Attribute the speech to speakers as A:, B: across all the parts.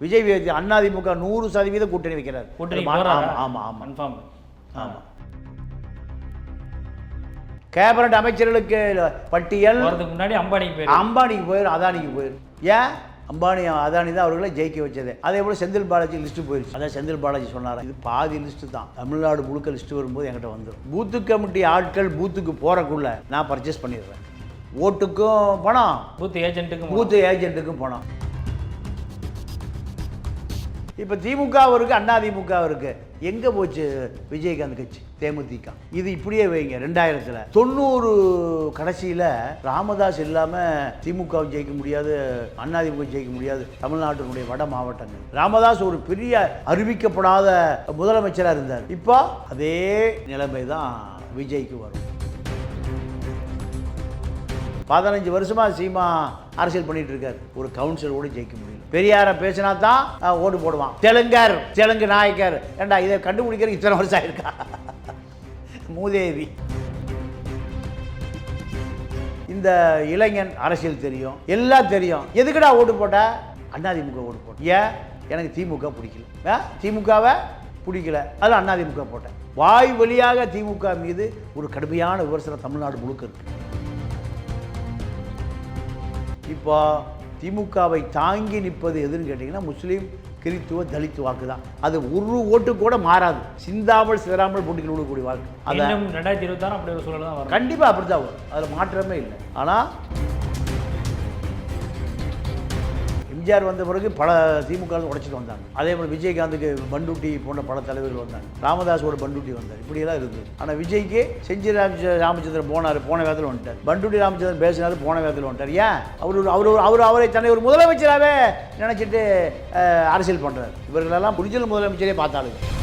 A: விஜய் அதிமுக நூறு சதவீதம் கூட்டணி வைக்கிறார்.
B: கூட்டணி
A: ஆமா
B: போறாரா?
A: ஆமா ஆமா
B: கன்ஃபார்ம்
A: ஆமா. கேபினட் அமைச்சர்களுக்கு பட்டியல்.
B: முன்னாடி அம்பானிக்கு போயிரு.
A: அம்பானிக்கு போயிடும் அதானிக்கு போயிடும் ஏன்? அம்பானி அதானி தான் அவர்களை ஜெயிக்க வச்சது. அதே போல் செந்தில் பாலாஜி லிஸ்ட்டு போயிடுச்சு அதான் செந்தில் பாலாஜி சொன்னார். இது பாதி லிஸ்ட்டு தான். தமிழ்நாடு முழுக்க லிஸ்ட்டு வரும்போது என்கிட்ட வந்துடும் பூத்து கமிட்டி ஆட்கள் பூத்துக்கு போறக்குள்ள நான் பர்ச்சேஸ் பண்ணிடுறேன். ஓட்டுக்கும் பணம்.
B: பூத் ஏஜென்ட்டுக்கு
A: பூத்து ஏஜென்ட்டுக்கும் பணம். இப்போ திமுக இருக்குது அண்ணா திமுக இருக்குது எங்கே போச்சு விஜயகாந்த் கட்சி? தேமுதிக. இது இப்படியே வைங்க ரெண்டாயிரத்தில். தொண்ணூறு கடைசியில் ராமதாஸ் இல்லாமல் திமுகவும் ஜெயிக்க முடியாது அண்ணாதிமுக ஜெயிக்க முடியாது தமிழ்நாட்டினுடைய வட மாவட்டங்கள். ராமதாஸ் ஒரு பெரிய அறிவிக்கப்படாத முதலமைச்சராக இருந்தார். இப்போ அதே நிலைமை தான் விஜய்க்கு வரும். பதினஞ்சு வருஷமாக சீமா அரசியல் பண்ணிட்டு இருக்கார். ஒரு கவுன்சிலோடு ஜெயிக்க முடியும் பெரியார பேசினா தான் ஓட்டு போடுவான். தெலுங்கர் தெலுங்கு நாயக்கர். ஏண்டா இதை கண்டுபிடிக்கிற இத்தனை வருஷம் ஆயிருக்கா? மூதேவி. இந்த இளைஞன் அரசியல் தெரியும் எல்லாம் தெரியும். எதுக்குடா ஓட்டு போட்ட? அதிமுக ஓட்டு போட்ட. ஏன்? எனக்கு திமுக பிடிக்கல. திமுகவை பிடிக்கல. அதில் அதிமுக போட்டேன். வாய் வழியாக திமுக மீது ஒரு கடுமையான விமர்சனம் தமிழ்நாடு முழுக்க இருக்கு. இப்போ திமுகவை தாங்கி நிற்பது எதுன்னு கேட்டிங்கன்னா முஸ்லீம் கிறித்துவ தலித் வாக்கு தான். அது ஒரு ஓட்டு கூட மாறாது. சிந்தாமல் சிதறாமல் போட்டிகள் விடக்கூடிய வாக்கு. அதை
B: ரெண்டாயிரத்தி இருபத்தாறு அப்படி ஒரு சூழல் தான்
A: கண்டிப்பாக அப்படி தான் வரும். அதில் மாற்றமே இல்லை. ஆனால் எம்ஜிஆர் வந்த பிறகு பல திமுக உடைச்சிட்டு வந்தாங்க. அதே போல் விஜயகாந்துக்கு பண்டூட்டி போன்ற பல தலைவர்கள் வந்தாங்க. ராமதாஸோட பண்டூட்டி வந்தார். இப்படியெல்லாம் இருக்குது. ஆனால் விஜய்க்கு செஞ்சி ராமச்சந்திரன் போனார் போன வேதத்தில் வந்துட்டார். பண்டூட்டி ராமச்சந்திரன் பேசினாரு போன வேதத்தில் வந்துட்டார். ஏன்? அவர் ஒரு- அவர் அவர் அவரை தன்னை ஒரு முதலமைச்சராகவே நினச்சிட்டு அரசியல் பண்ணுறார் இவர்களெல்லாம் புரிஞ்சல் முதலமைச்சரே பார்த்தாளுங்க.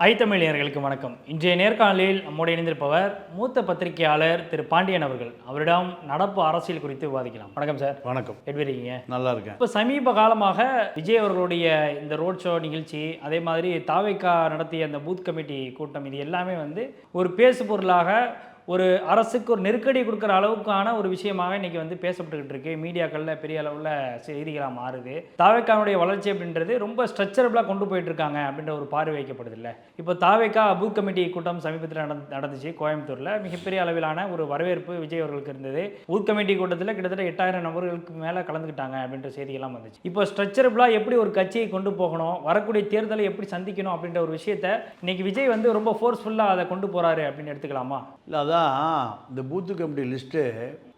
B: ஐத்தமிழியர்களுக்கு வணக்கம். இன்றைய நேர்காணலில் நம்மோடு இணைந்திருப்பவர் மூத்த பத்திரிகையாளர் திரு பாண்டியன் அவர்கள். அவரிடம் நடப்பு அரசியல் குறித்து விவாதிக்கலாம். வணக்கம் சார்.
A: வணக்கம்.
B: எப்படி இருக்கீங்க?
A: நல்லா இருக்கேன்.
B: இப்போ சமீப காலமாக விஜய் அவர்களுடைய இந்த ரோட் ஷோ நிகழ்ச்சி அதே மாதிரி தாவைக்கா நடத்திய அந்த பூத் கமிட்டி கூட்டம் இது எல்லாமே வந்து ஒரு பேசு பொருளாக ஒரு அரசுக்கு ஒரு நெருக்கடி கொடுக்குற அளவுக்கான ஒரு விஷயமாக இன்றைக்கி வந்து பேசப்பட்டுக்கிட்டு இருக்கு. மீடியாக்களில் பெரிய அளவில் செய்திகளாக மாறுது. தாவேக்கானுடைய வளர்ச்சி அப்படின்றது ரொம்ப ஸ்ட்ரக்சரபிளாக கொண்டு போயிட்டுருக்காங்க அப்படின்ற ஒரு பார்வை வைக்கப்படுது இல்லை. இப்போ தாவேக்கா பூத் கமிட்டி கூட்டம் சமீபத்தில் நடந்து நடந்துச்சு கோயம்புத்தூரில். மிகப்பெரிய அளவிலான ஒரு வரவேற்பு விஜய் அவர்களுக்கு இருந்தது. பூத் கமிட்டி கூட்டத்தில் கிட்டத்தட்ட எட்டாயிரம் நபர்களுக்கு மேலே கலந்துக்கிட்டாங்க அப்படின்ற செய்திகள்லாம் வந்துச்சு. இப்போ ஸ்ட்ரக்சரபிளாக எப்படி ஒரு கட்சியை கொண்டு போகணும்? வரக்கூடிய தேர்தலை எப்படி சந்திக்கணும் அப்படின்ற ஒரு விஷயத்த இன்னைக்கு விஜய் வந்து ரொம்ப ஃபோர்ஸ்ஃபுல்லாக அதை கொண்டு போகிறாரு அப்படின்னு எடுத்துக்கலாமா?
A: இல்லை தான் இந்த booth committee list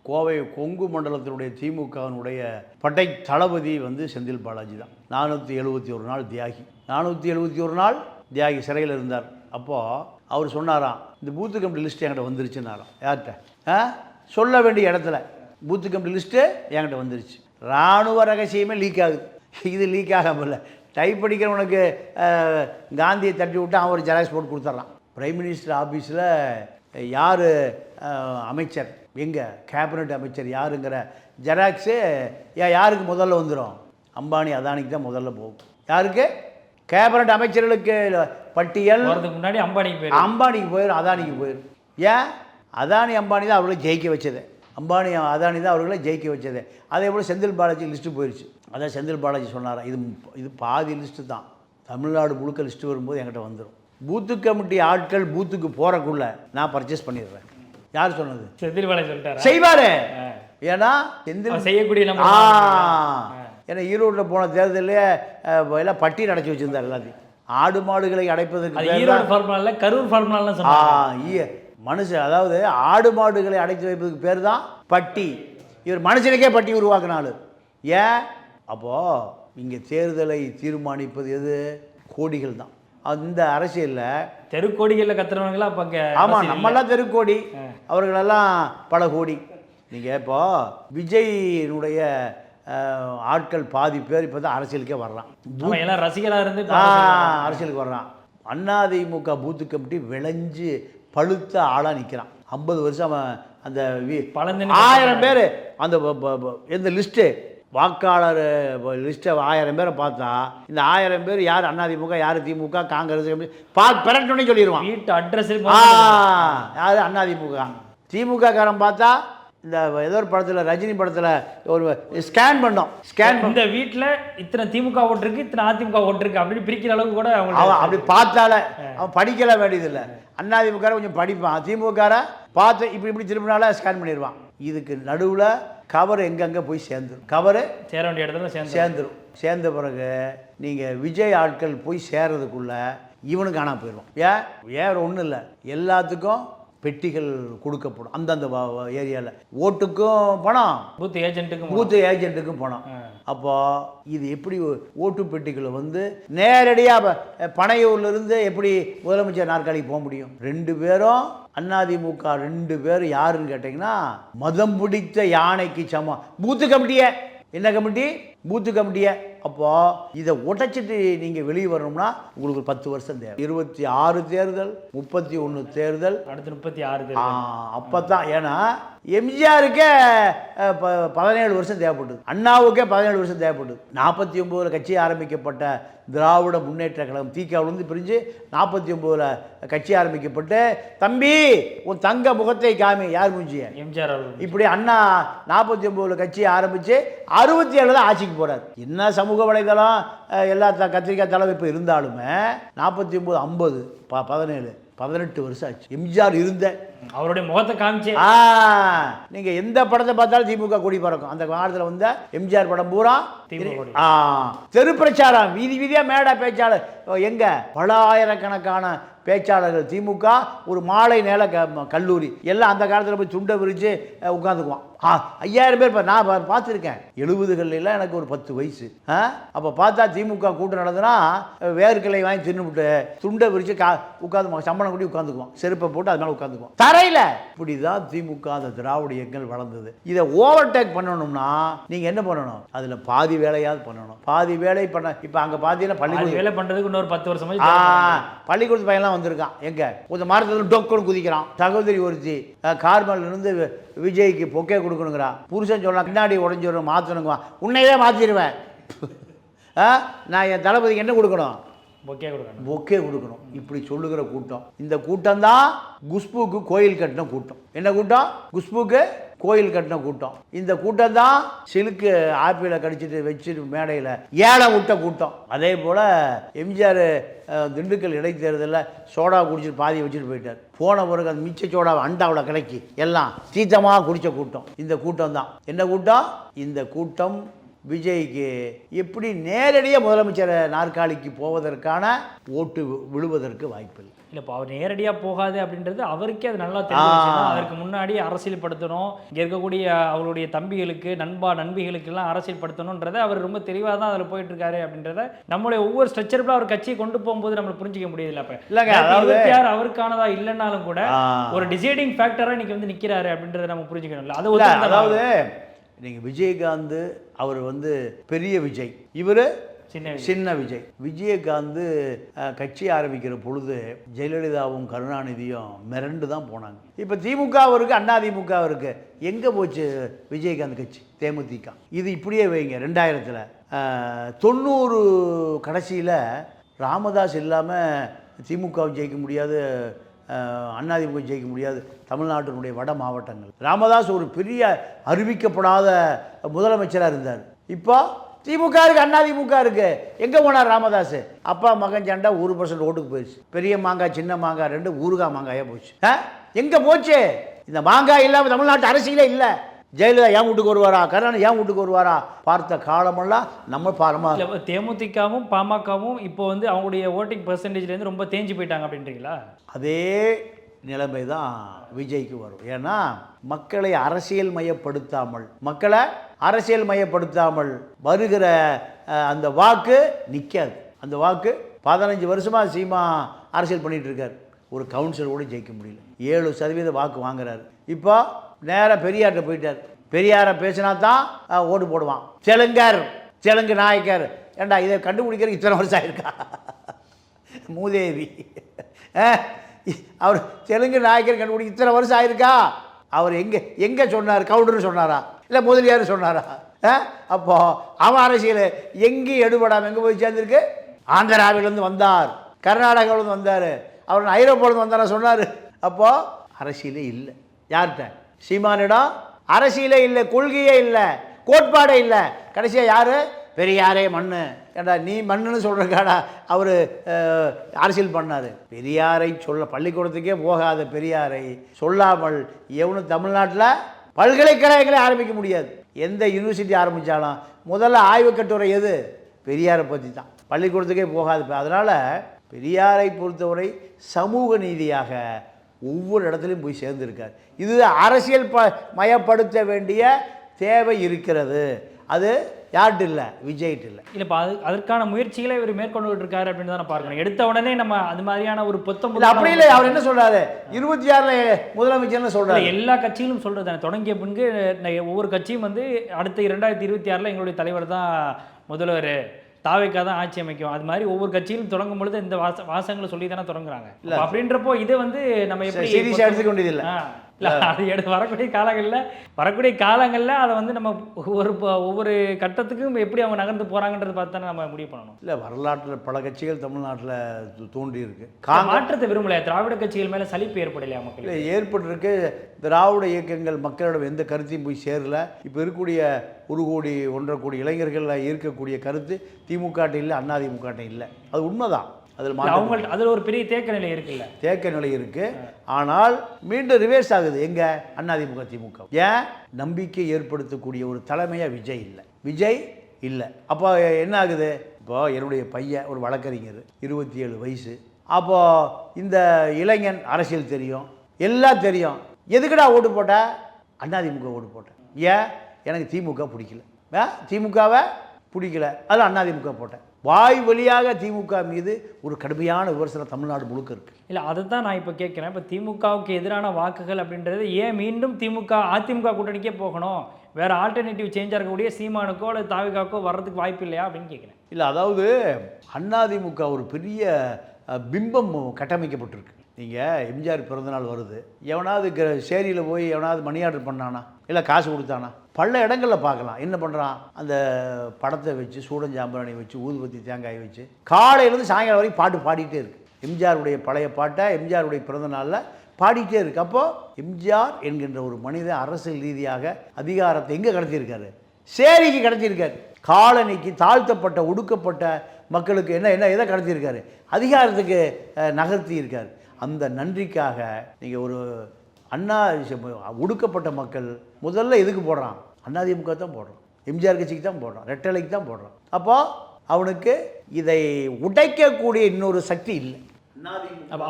A: Kovai Kongu மண்டலத்தினுடைய திமுகவினுடைய படை தளபதி வந்து செந்தில் பாலாஜி தான். நானூற்றி எழுபத்தி ஒரு நாள் தியாகி. நானூற்றி எழுபத்தி ஒரு நாள் தியாகி சிறையில் இருந்தார். அப்போது அவர் சொன்னாராம் இந்த பூத்து கமிட்டி லிஸ்ட்டு என்கிட்ட வந்துருச்சுன்னாராம். யார்கிட்ட? ஆ? சொல்ல வேண்டிய இடத்துல பூத்து கமிட்டி லிஸ்ட்டு என்கிட்ட வந்துருச்சு. இராணுவ ரகசியமே லீக் ஆகுது. இது லீக் ஆகாமல் டைப் படிக்கிறவனுக்கு காந்தியை தட்டி விட்டு அவன் ஒரு ஜெராக்ஸ் போட்டு கொடுத்துட்றான் பிரைம் மினிஸ்டர் ஆஃபீஸில் யார் அமைச்சர்? எங்கே? கேபினட் அமைச்சர் யாருங்கிற ஜெராக்ஸு யா யாருக்கு முதல்ல வந்துடும் அம்பானி அதானிக்கு தான் முதல்ல போகும். யாருக்கு? கேபினட் அமைச்சர்களுக்கு பட்டியல்.
B: போகிறதுக்கு முன்னாடி அம்பானிக்கு போயிரு.
A: அம்பானிக்கு போயிடும் அதானிக்கு போயிடும் ஏன் அதானி அம்பானி தான் அவர்களை ஜெயிக்க வச்சது. அம்பானி அதானி தான் அவர்களை ஜெயிக்க வச்சது. அதே போல் செந்தில் பாலாஜி லிஸ்ட்டு போயிடுச்சு அதான் செந்தில் பாலாஜி சொன்னாராம் இது இது பாதி லிஸ்ட்டு தான். தமிழ்நாடு முழுக்க லிஸ்ட்டு வரும்போது என்கிட்ட வந்துடும் பூத்து கமிட்டி ஆட்கள் பூத்துக்கு போகிறக்குள்ள நான் பர்ச்சேஸ் பண்ணிடுறேன். யார் சொன்னது?
B: செந்தில் பாலாஜி சொல்லிட்டாரா?
A: செய்வாரு. ஏன்னா செந்தில்
B: செய்யக்கூடிய நம்ம
A: ஆ. ஏன்னா ஈரோட்டில் போன தேர்தலே எல்லாம் பட்டி அடைச்சி வச்சிருந்தார் எல்லாத்தையும். ஆடு மாடுகளை அடைப்பதற்கு
B: ஈரோடு ஃபார்முலா கரூர் ஃபார்முலான்னு
A: ஆ மனுஷன் அதாவது ஆடு மாடுகளை அடைத்து வைப்பதுக்கு பேர் தான் பட்டி. இவர் மனுஷனுக்கே பட்டி உருவாக்குன ஆளு ஏன்? அப்போது இங்கே தேர்தலை தீர்மானிப்பது எது? கோடிகள் தான். அந்த அரசியலில்
B: தெருக்கோடிகளில் கத்துறவங்களா அப்போ
A: ஆமாம் நம்மெல்லாம் தெருக்கோடி. அவர்களெல்லாம் பல கோடி. நீங்கள் இப்போ விஜயினுடைய ஆட்கள் பாதி பேர் இப்போ தான் அரசியலுக்கே வர்றான்.
B: எல்லாம் ரசிகராக இருந்து
A: அரசியலுக்கு வர்றான். அண்ணாதிமுக பூத்து கமிட்டி விளைஞ்சு பழுத்த ஆளாக நிற்கிறான் ஐம்பது வருஷம் அவன் அந்த ஆயிரம் பேர் அந்த இந்த லிஸ்ட்டு வாக்காளர் லிஸ்ட்டை ஆயிரம் பேரை பார்த்தா இந்த ஆயிரம் பேர் யார் அதிமுக யார் திமுக காங்கிரஸ் பா பெரட்டோன்னே சொல்லிடுவான்
B: வீட்டு அட்ரஸ்
A: யார் அதிமுக திமுக காரன் பார்த்தா இந்த ஏதோ ஒரு படத்தில் ரஜினி படத்தில் ஒரு ஸ்கேன் பண்ணோம். ஸ்கேன்
B: இந்த வீட்டில் இத்தனை திமுக ஓட்டு இருக்கு இத்தனை அதிமுக ஓட்டு இருக்கு அப்படின்னு பிரிக்கிற அளவுக்கு கூட
A: அவன்
B: அவங்க
A: அப்படி பார்த்தால அவன் படிக்கல வேண்டியதில்லை. அண்ணாதிமுக கொஞ்சம் படிப்பான். திமுக பார்த்து இப்படி இப்படி திரும்பினால ஸ்கேன் பண்ணிடுவான். இதுக்கு நடுவில் கவர் எங்கெங்கே போய் சேர்ந்துரும்? கவரு
B: சேர வேண்டிய இடத்துல சேர்ந்து
A: சேர்ந்துரும். சேர்ந்த பிறகு நீங்கள் விஜய் ஆட்கள் போய் சேர்றதுக்குள்ள இவனும் காணாம போயிடுவான் ஏன் வேற ஒன்றும் இல்லை. எல்லாத்துக்கும் பெட்டிகள் கொடுக்கப்படும். அந்தந்த ஏரியாவில் ஓட்டுக்கும் பணம்.
B: பூத் ஏஜென்ட்டுக்கு
A: பூத்து ஏஜென்ட்டுக்கும் பணம். அப்போ இது எப்படி ஓட்டு பெட்டிகளை வந்து நேரடியாக பனையூர்லேருந்து எப்படி முதலமைச்சர் நாற்காலிக்கு போக முடியும்? ரெண்டு பேரும் அதிமுக ரெண்டு பேரும் யாருன்னு கேட்டிங்கன்னா மதம் பிடித்த யானைக்கு சமம். பூத்து கமிட்டியை. என்ன கமிட்டி? பூத்து கமிட்டியை. அப்போ இதை உடைச்சிட்டு நீங்கள் வெளியே வரணும்னா உங்களுக்கு ஒரு பத்து வருஷம் தேவை. இருபத்தி ஆறு தேர்தல் முப்பத்தி ஒன்று தேர்தல்.
B: அடுத்து முப்பத்தி ஆறு
A: அப்போ தான் ஏன்னா எம்ஜிஆருக்கே பதினேழு வருஷம் தேவைப்படுது அண்ணாவுக்கே பதினேழு வருஷம் தேவைப்படுது நாற்பத்தி ஒம்போதில் கட்சி ஆரம்பிக்கப்பட்ட திராவிட முன்னேற்ற கழகம் தீக்காவிலிருந்து பிரிஞ்சு நாற்பத்தி ஒம்போதில் கட்சி ஆரம்பிக்கப்பட்டு தம்பி உன் தங்க முகத்தை காமி. யார் மூஞ்சிய?
B: எம்ஜிஆர்
A: இப்படி அண்ணா நாற்பத்தி ஒம்போதில் கட்சி ஆரம்பித்து அறுபத்தி ஏழு தான் ஆட்சிக்கு போகிறார் என்ன சமூக வலைதளம் எல்லா த கத்திரிக்காய் தலைவைப்பு இருந்தாலுமே நாற்பத்தி ஒம்பது ஐம்பது ப பதினேழு பதினெட்டு வருஷம் ஆச்சு. எம்ஜிஆர் இருந்த
B: அவருடைய முகத்தை காமிச்சு
A: நீங்க எந்த படத்தை பார்த்தாலும் திமுக கொடி பறக்கும். அந்த காலத்துல வந்த எம்ஜிஆர் படம் பூரா தெரு பிரச்சாரம். வீதி வீதியா மேடை பேச்சாளர். எங்க? பல ஆயிரக்கணக்கான பேச்சாளர்கள். திமுக ஒரு மாலை நேர க கல்லூரி. எல்லாம் அந்த காலத்தில் போய் துண்டை விரித்து உட்காந்துக்குவான். ஆ ஐயாயிரம் பேர் நான் பார்த்துருக்கேன். எழுபதுகள்லாம் எனக்கு ஒரு பத்து வயசு. ஆ அப்போ பார்த்தா திமுக கூட்டம் நடந்ததுன்னா வேர்க்கலை வாங்கி தின்னுபிட்டு துண்டை விரித்து கா உட்காந்துக்குவான். சம்பளம் கூடி உட்காந்துக்குவான். செருப்பை போட்டு அது மேலே உட்காந்துக்குவான். தரையில் இப்படி தான் திமுக அந்த திராவிட இயக்கங்கள் வளர்ந்தது. இதை ஓவர்டேக் பண்ணணும்னா நீங்கள் என்ன பண்ணணும்? அதில் பாதி வேலையாவது பண்ணணும். பாதி வேலை பண்ண இப்போ அங்கே பார்த்தீங்கன்னா பள்ளிக்கூடம்.
B: வேலை பண்றதுக்கு இன்னொரு பத்து வருஷமா
A: பள்ளிக்கூடத்து பையன்லாம் வந்திருக்கான். எங்க? கொஞ்சம் மரத்துல டொக்குன்னு குதிக்கிறான். சகோதரி ஒருத்தி அஹ், கார் மேல இருந்து வி- விஜய்க்கு பொக்கே கொடுக்கணுங்கிறா. புருஷன் சொல்லலாம் பின்னாடி உடஞ்சிடும் மாற்றணுங்குவா உன்னையே மாற்றிடுவேன் நான் என் தளபதிக்கு என்ன கொடுக்கணும்?
B: பொக்கே கொடுக்கணும்.
A: பொக்கே கொடுக்கணும். இப்படி சொல்லுகிற கூட்டம். இந்த கூட்டம் தான் குஷ்புக்கு கோயில் கட்டின கூட்டம். என்ன கூட்டம்? குஷ்புக்கு கோயில் கட்டின கூட்டம். இந்த கூட்டம் தான் சிலுக்கு ஆப்பிளை கடிச்சிட்டு வச்சுட்டு மேடையில் ஏழை விட்ட கூட்டம். அதே போல் எம்ஜிஆர் திண்டுக்கல் இடைத்தேர்தலில் சோடா குடிச்சிட்டு பாதி வச்சுட்டு போயிட்டார். போன பிறகு அந்த மிச்ச சோடாவை அண்டாவில் கிடைக்கி எல்லாம் தீத்தமாக குடித்த கூட்டம். இந்த கூட்டம் தான் என்ன கூட்டம்? இந்த கூட்டம் விஜய்க்கு எப்படி நேரடியாக முதலமைச்சர் நாற்காலிக்கு போவதற்கான ஓட்டு விழுவதற்கு வாய்ப்பில்லை.
B: இல்ல இப்போ அவர் நேரடியா போகாது அப்படின்றது அவருக்கே அது நல்லா தான். அதற்கு முன்னாடி அரசியல் படுத்தணும். இங்க இருக்கக்கூடிய அவருடைய தம்பிகளுக்கு நண்பா நண்பிகளுக்கு எல்லாம் அரசியல் படுத்தணுன்றதை அவர் ரொம்ப தெளிவா தான் அதில் போயிட்டு இருக்காரு அப்படின்றத நம்மளுடைய ஒவ்வொரு ஸ்ட்ரக்சர்ல அவர் கட்சியை கொண்டு போகும்போது நம்மளுக்கு புரிஞ்சிக்க முடியுதுல்ல அப்ப.
A: இல்லைங்க, அதாவது-
B: ஆறு அவருக்கானதா இல்லைன்னாலும் கூட. ஒரு டிசைடிங் ஃபேக்டரா இன்னைக்கு வந்து நிக்கிறாரு அப்படின்றத நம்ம புரிஞ்சுக்கணும்ல அது
A: அதாவது நீங்கள் விஜயகாந்த் அவர் வந்து பெரிய விஜய். இவர்
B: சின்ன.
A: சின்ன விஜய். விஜயகாந்த் கட்சி ஆரம்பிக்கிற பொழுது ஜெயலலிதாவும் கருணாநிதியும் மிரண்டு தான் போனாங்க. இப்போ திமுக இருக்கு அண்ணா திமுக இருக்கு எங்கே போச்சு விஜயகாந்த் கட்சி? தேமுதிக. இது இப்படியே வைங்க ரெண்டாயிரத்தில். தொண்ணூறு கடைசியில் ராமதாஸ் இல்லாமல் திமுகவும் ஜெயிக்க முடியாது அஹ், ஜெயிக்க முடியாது. தமிழ்நாட்டினுடைய வட மாவட்டங்கள். ராமதாஸ் ஒரு பெரிய அறிவிக்கப்படாத முதலமைச்சராக இருந்தார். இப்போ திமுக இருக்கு அண்ணா திமுக இருக்கு. எங்கே போனார் ராமதாஸ்? அப்பா மகன் சண்டை ஒரு பர்சன்ட் ஓட்டுக்கு போயிடுச்சு. பெரிய மாங்காய் சின்ன மாங்காய் ரெண்டு ஊறுகாய் மாங்காயாக போச்சு. ஆ? எங்கே போச்சு? இந்த மாங்காய் இல்லாமல் தமிழ்நாட்டு அரசியலே இல்லை. ஜெயலலிதா ஏன் வீட்டுக்கு வருவாரா? கருணாநிதி ஏன் வீட்டுக்கு வருவாரா? பார்த்த காலமெல்லாம் நம்ம பாரமா
B: தேமுதிகவும் பாமகவும் இப்போ வந்து அவங்களுடைய ஓட்டிங் பெர்சன்டேஜ்லேருந்து ரொம்ப தேஞ்சு போயிட்டாங்க அப்படின்றீங்களா?
A: அதே நிலைமை தான் விஜய்க்கு வரும். ஏன்னா மக்களை அரசியல் மயப்படுத்தாமல் மக்களை அரசியல் மயப்படுத்தாமல் வருகிற அந்த வாக்கு நிற்காது அந்த வாக்கு பதினஞ்சு வருஷமாக சீமா அரசியல் பண்ணிட்டு இருக்கார். ஒரு கவுன்சிலர் கூட ஜெயிக்க முடியல. ஏழு சதவீத வாக்கு வாங்குறாரு. இப்போ நேராக பெரியார்கிட்ட போயிட்டார். பெரியாரை பேசினா தான் ஓட்டு போடுவான். தெலுங்கர் தெலுங்கு நாயக்கர். ஏண்டா இதை கண்டுபிடிக்கிற இத்தனை வருஷம் ஆயிருக்கா? மூதேவி. அவர் தெலுங்கு நாயக்கர் கண்டுபிடிக்க இத்தனை வருஷம் ஆயிருக்கா? அவர் எங்கே எங்கே சொன்னார்? கவுண்டர்னு சொன்னாரா? இல்லை முதலியார் சொன்னாரா? அப்போது அவன் அரசியல் எங்கேயும் எடுபடாமல் எங்கே போய் சேர்ந்துருக்கு? ஆந்திராவிலேருந்து வந்தார். கர்நாடகாவிலேருந்து வந்தார். அவர் ஐரோப்பாவிலேருந்து வந்தாரா சொன்னார்? அப்போது அரசியலே இல்லை. யார்கிட்ட? சீமானிடம் அரசியலே இல்லை கொள்கையே இல்லை கோட்பாடே இல்லை. கடைசியாக யார்? பெரியாரே மண்ணு. ஏடா நீ மண்ணுன்னு சொல்கிறக்காடா அவர் அரசியல் பண்ணார். பெரியாரை சொல்ல பள்ளிக்கூடத்துக்கே போகாத பெரியாரை சொல்லாமல் எவனும் தமிழ்நாட்டில் பல்கலைக்கழகங்களை ஆரம்பிக்க முடியாது. எந்த யூனிவர்சிட்டி ஆரம்பித்தாலும் முதல்ல ஆய்வு கட்டுரை எது? பெரியாரை பற்றி தான் பள்ளிக்கூடத்துக்கே போகாது. அதனால் பெரியாரை பொறுத்தவரை சமூக நீதியாக ஒவ்வொரு இடத்துலையும் போய் சேர்ந்திருக்கார். இது அரசியல் ப மயப்படுத்த வேண்டிய தேவை இருக்கிறது. அது யார்கிட்ட இல்லை? விஜய்கிட்ட இல்லை.
B: இல்ல இப்போ அது அதற்கான முயற்சிகளை இவர் மேற்கொண்டு இருக்காரு அப்படின்னு தான் பார்க்கணும். எடுத்த உடனே நம்ம அது மாதிரியான ஒரு பொத்தம்
A: அப்படி இல்லை. அவர் என்ன சொல்றாரு? இருபத்தி ஆறில் முதலமைச்சர்னு சொல்றாரு.
B: எல்லா கட்சிகளும் சொல்றது தானே. தொடங்கிய பின்பு ஒவ்வொரு கட்சியும் வந்து அடுத்த இரண்டாயிரத்தி இருபத்தி ஆறில் எங்களுடைய தலைவர் தான் முதல்வர். தாவைக்கா தான் ஆட்சி அமைக்கும். அது மாதிரி ஒவ்வொரு கட்சியிலும் தொடங்கும் பொழுது இந்த வாச வாசகங்களை சொல்லி தானே தொடங்குறாங்க அப்ப அப்படின்றப்போ இது வந்து நம்ம எப்படி
A: சீரியஸாக எடுத்துக்க வேண்டியதில்லை.
B: இல்ல அது எடுத்து வரக்கூடிய காலங்களில் வரக்கூடிய காலங்களில் அதை வந்து நம்ம ஒரு ஒவ்வொரு கட்டத்துக்கும் எப்படி அவங்க நகர்ந்து போறாங்கன்றத பார்த்து நம்ம முடிவு பண்ணணும்.
A: இல்லை வரலாற்றில் பல கட்சிகள் தமிழ்நாட்டில் தோன்றி இருக்கு.
B: மாற்றத்தை விரும்பலையா? திராவிட கட்சிகள் மேல சலிப்பு ஏற்படலையா மக்களுக்கு?
A: இல்லை ஏற்பட்டிருக்கு. திராவிட இயக்கங்கள் மக்களிடம் எந்த கருத்தையும் போய் சேரல. இப்போ இருக்கக்கூடிய ஒரு கோடி ஒன்றரை கோடி இளைஞர்களில் இருக்கக்கூடிய கருத்து திமுக இல்லை அண்ணா திமுக இல்லை. அது உண்மைதான். அதில்
B: அவங்கள்ட்ட அதுல ஒரு பெரிய தேக்க நிலை இருக்குல்ல.
A: தேக்க நிலை இருக்கு. ஆனால் மீண்டும் ரிவேர்ஸ் ஆகுது. எங்க? அதிமுக திமுக ஏன்? நம்பிக்கை ஏற்படுத்தக்கூடிய ஒரு தலைமையா விஜய் இல்லை. விஜய் இல்லை. அப்போ என்ன ஆகுது? இப்போ என்னுடைய பையன் ஒரு வழக்கறிஞர் இருபத்தி ஏழு வயசு. அப்போ இந்த இளைஞன் அரசியல் தெரியும். எல்லாம் தெரியும். எதுக்குடா ஓட்டு போட்ட? அதிமுக ஓட்டு போட்டேன் ஏன்? எனக்கு திமுக பிடிக்கல. ஆ? திமுகவை பிடிக்கல. அதில் அதிமுக போட்டேன். வாய் வழியாக திமுக மீது ஒரு கடுமையான விமர்சனம் தமிழ்நாடு முழுக்க இருக்கு.
B: இல்ல அதை தான் நான் இப்போ கேட்குறேன் இப்போ திமுகவுக்கு எதிரான வாக்குகள் அப்படின்றது ஏன் மீண்டும் திமுக அதிமுக கூட்டணிக்கே போகணும்? வேற ஆல்டர்னேட்டிவ் சேஞ்சாக இருக்கக்கூடிய சீமானுக்கோ அல்லது தாவிகாக்கோ வர்றதுக்கு வாய்ப்பு இல்லையா அப்படின்னு கேட்குறேன்
A: இல்லை அதாவது அதிமுக ஒரு பெரிய பிம்பம் கட்டமைக்கப்பட்டிருக்கு. நீங்கள் எம்ஜிஆர் பிறந்தநாள் வருது. எவனாவது க சேரியில் போய் எவனாவது மணி ஆர்டர் பண்ணானா? இல்லை காசு கொடுத்தானா? பல இடங்களில் பார்க்கலாம். என்ன பண்ணுறான் அந்த படத்தை வச்சு சூடஞ்சாம்பிராணி வச்சு ஊதுபத்தி தேங்காய் வச்சு காலையிலேருந்து சாயங்காலம் வரைக்கும் பாட்டு பாடிட்டே இருக்கு. எம்ஜிஆருடைய பழைய பாட்டை எம்ஜிஆருடைய பிறந்த நாளில் பாடிட்டே இருக்கு. அப்போது எம்ஜிஆர் என்கின்ற ஒரு மனிதன் அரசியல் ரீதியாக அதிகாரத்தை எங்கே கடத்தியிருக்காரு? சேரிக்கு கடத்தியிருக்காரு. காலனிக்கு தாழ்த்தப்பட்ட ஒடுக்கப்பட்ட மக்களுக்கு என்ன என்ன எதை கடத்தியிருக்காரு? அதிகாரத்துக்கு நகர்த்தி இருக்கார் அந்த நன்றிக்காக நீங்கள் ஒரு அண்ணா ஒடுக்கப்பட்ட மக்கள் முதல்ல எதுக்கு போடுறான்? அதிமுக தான் போடுறான். எம்ஜிஆர் கட்சிக்கு தான் போடுறான். ரெட்டலைக்கு தான் போடுறான். அப்போ அவனுக்கு இதை உடைக்கக்கூடிய இன்னொரு சக்தி இல்லை.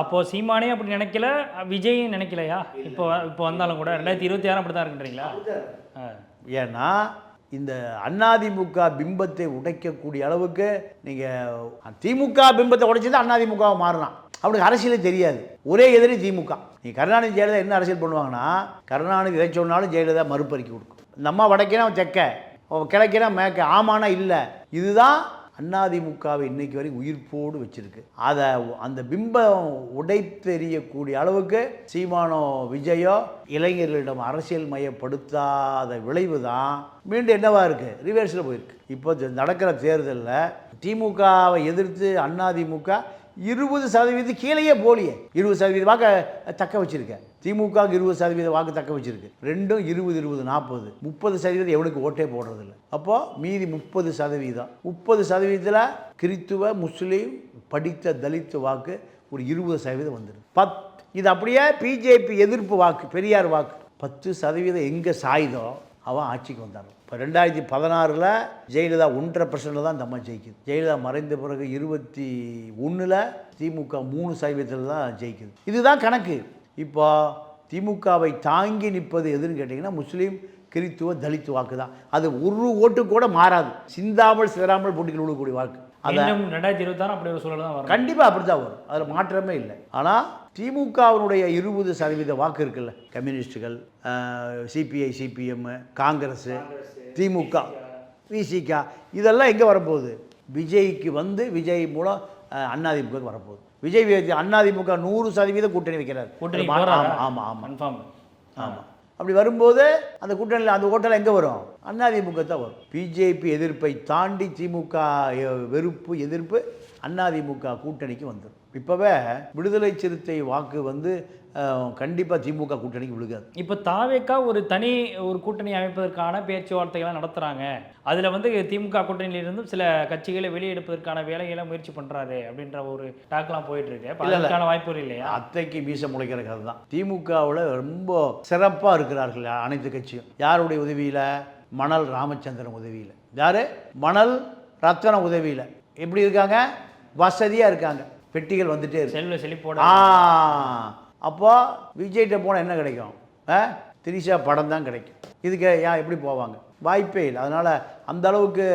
B: அப்போ சீமானே அப்படி நினைக்கல விஜயும் நினைக்கலையா? இப்போ இப்போ வந்தாலும் கூட ரெண்டாயிரத்தி இருபத்தி ஆறு அப்படி தான் இருக்குன்றீங்களா.
A: ஏன்னா இந்த அதிமுக பிம்பத்தை உடைக்கக்கூடிய அளவுக்கு நீங்கள் திமுக பிம்பத்தை உடைச்சது அதிமுகவை மாறினான் அவனுக்கு அரசியலே தெரியாது. ஒரே எதிரி திமுக. நீ கருணாநிதி ஜெயலலிதா என்ன அரசியல் பண்ணுவாங்கன்னா கருணாநிதி எதை சொன்னாலும் ஜெயலலிதா மறுப்பறிக்கை கொடுக்கும். நம்ம வடக்கேனா தெக்க அவன் கிழக்கினா மேக்க ஆமானா இல்லை. இதுதான் அதிமுகவை இன்னைக்கு வரைக்கும் உயிர்ப்போடு வச்சிருக்கு. அதை அந்த பிம்பம் உடைத்தெறியக்கூடிய அளவுக்கு சீமானோ விஜயோ இளைஞர்களிடம் அரசியல் மயப்படுத்தாத விளைவு தான் மீண்டும் என்னவா இருக்குது ரிவர்ஸில் போயிருக்கு. இப்போ நடக்கிற தேர்தலில் திமுகவை எதிர்த்து அதிமுக இருபது சதவீதம் கீழேயே போலியே. இருபது சதவீத வாக்க தக்க வச்சிருக்க. திமுக இருபது சதவீத வாக்கு தக்க வச்சிருக்கு. ரெண்டும் இருபது இருபது நாற்பது. முப்பது சதவீதம் எவனுக்கு ஓட்டே போடுறதில்ல. அப்போ மீதி முப்பது சதவீதம். முப்பது சதவீதத்தில் கிறித்துவ முஸ்லீம் படித்த தலித்த வாக்கு ஒரு இருபது சதவீதம் வந்துடும் பத் இது அப்படியே பிஜேபி எதிர்ப்பு வாக்கு பெரியார் வாக்கு. பத்து சதவீதம் எங்கே சாயுதோ அவன் ஆட்சிக்கு வந்தாங்க இப்போ ரெண்டாயிரத்தி பதினாறில் ஜெயலலிதா ஒன்றரை பர்சன்டில் தான் இந்த அம்மா ஜெயிக்குது. ஜெயலலிதா மறைந்த பிறகு இருபத்தி ஒன்றில் திமுக மூணு சதவீதத்தில் தான் ஜெயிக்குது. இதுதான் கணக்கு. இப்போ திமுகவை தாங்கி நிற்பது எதுன்னு கேட்டிங்கன்னா முஸ்லீம் கிறித்துவ தலித் வாக்கு தான். அது ஒரு ஓட்டு கூட மாறாது. சிந்தாமல் சிதறாமல் போட்டிகள் விடக்கூடிய வாக்கு.
B: மீண்டும் ரெண்டாயிரத்தி இருபத்தாறு அப்படி ஒரு சூழல் தான் வரும்.
A: கண்டிப்பாக அப்படி தான் வரும். அதில் மாற்றமே இல்லை. ஆனால் திமுகவினுடைய இருபது சதவீத வாக்கு இருக்குல்ல? கம்யூனிஸ்டுகள் சிபிஐ சிபிஎம் காங்கிரஸ் திமுக விசிக இதெல்லாம் எங்கே வரப்போகுது? விஜய்க்கு வந்து விஜய் மூலம் அண்ணாதிமுக வரப்போகுது. விஜய் அதிமுக நூறு சதவீத கூட்டணி வைக்கிறார்.
B: கூட்டணி
A: ஆமாம்? ஆமாம் ஆமாம்
B: கன்ஃபார்ம்
A: ஆமாம் அப்படி வரும்போது அந்த கூட்டணியில் அந்த ஓட்டெல்லாம் எங்கே வரும்? அதிமுக தான் வரும். பிஜேபி எதிர்ப்பை தாண்டி திமுக வெறுப்பு எதிர்ப்பு அதிமுக கூட்டணிக்கு வந்துடும் இப்போவே விடுதலை சிறுத்தை வாக்கு வந்து கண்டிப்பாக திமுக கூட்டணிக்கு விழுகாது.
B: இப்போ தாவேக்கா ஒரு தனி ஒரு கூட்டணி அமைப்பதற்கான பேச்சுவார்த்தைகளை நடத்துறாங்க. அதுல வந்து திமுக கூட்டணியிலிருந்தும் சில கட்சிகளை வெளியெடுப்பதற்கான வேலைகளை முயற்சி பண்றாரு அப்படின்ற ஒரு டாக்லாம் போயிட்டு இருக்கு அப்ப
A: இல்ல, இல்ல.
B: அதற்கான வாய்ப்புகள் இல்லையா?
A: அத்தைக்கு மீச முளைக்கிற கதை தான் திமுகவில் ரொம்ப சிறப்பாக இருக்கிறார்கள் அனைத்து கட்சியும். யாருடைய உதவியில்? மணல் ராமச்சந்திரன் உதவியில். யார்? மணல் ரத்தன உதவியில். எப்படி இருக்காங்க? வசதியாக இருக்காங்க. பெட்டிகள் வந்துட்டே இருக்கு.
B: செல்வ செழிப்போட
A: ஆ. அப்போ விஜய்கிட்ட போனால் என்ன கிடைக்கும்? ஆ? திரிஷா படம் தான் கிடைக்கும். இதுக்கு ஏன் எப்படி போவாங்க? வாய்ப்பே இல்லை. அதனால் அந்த அளவுக்கு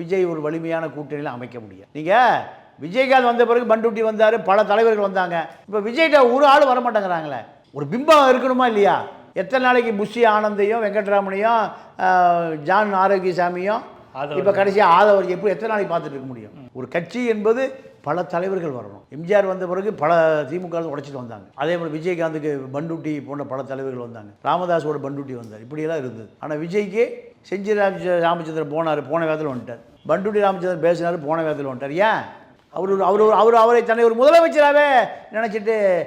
A: விஜய் ஒரு வலிமையான கூட்டணியில் அமைக்க முடியாது. நீங்கள் விஜயகாந்த் வந்த பிறகு பண்டுட்டி வந்தார் பல தலைவர்கள் வந்தாங்க. இப்போ விஜய்கிட்ட ஒரு ஆள் வர மாட்டேங்கிறாங்களே ஒரு பிம்பம் இருக்கணுமா இல்லையா? எத்தனை நாளைக்கு புஷி ஆனந்தையும் வெங்கட்ராமனையும் ஜான் ஆரோக்கியசாமியும். இப்போ கடைசியாக ஆதவர் எப்படி எத்தனை நாளைக்கு பார்த்துட்டு இருக்க முடியும்? ஒரு கட்சி என்பது பல தலைவர்கள் வரணும். எம்ஜிஆர் வந்த பிறகு பல திமுக உடைச்சிட்டு வந்தாங்க. அதே மாதிரி விஜயகாந்துக்கு பண்டுட்டி போன்ற பல தலைவர்கள் வந்தாங்க. ராமதாஸோட பண்டுட்டி வந்தார். இப்படியெல்லாம் இருந்தது. ஆனால் விஜய்க்கு செஞ்சி ராம ராமச்சந்திரன் போனார் போன வேதத்தில் வந்துட்டார். பண்டுட்டி ராமச்சந்திரன் பேசினார் போன வேதத்தில் வந்துட்டார். ஏன்? அவர் ஒரு- அவர் அவர் அவரை தன்னை ஒரு முதலமைச்சராகவே நினச்சிட்டு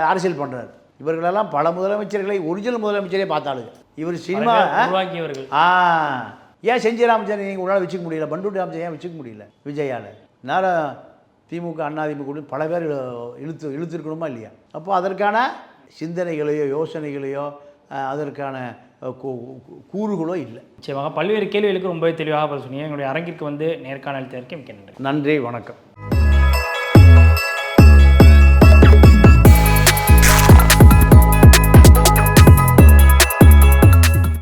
A: அரசியல் பண்ணுறாரு இவர்களெல்லாம் பல முதலமைச்சர்களை ஒரிஜினல் முதலமைச்சரே பார்த்தாளுங்க. இவர் சினிமா?
B: உருவாக்கியவர்கள்.
A: ஆ ஏன் செஞ்சி ராமச்சந்திரன் நீங்கள் உங்களால் வச்சுக்க முடியல? பண்டுட்டி ராமச்சந்திரன் ஏன் வச்சுக்க முடியல? விஜயால். நேரம் திமுக அதிமுக பல பேர் இழுத்து இழுத்துருக்கணுமா இல்லையா? அப்போ அதற்கான சிந்தனைகளையோ யோசனைகளையோ அதற்கான கூறுகளோ இல்லை.
B: நிச்சயமாக. பல்வேறு கேள்விகளுக்கு ரொம்பவே தெளிவாக சொன்னீங்க. எங்களுடைய அரங்கிற்கு வந்து நேர்காணல் தேர்க்கு மிக்க நன்றி.
A: நன்றி. வணக்கம்.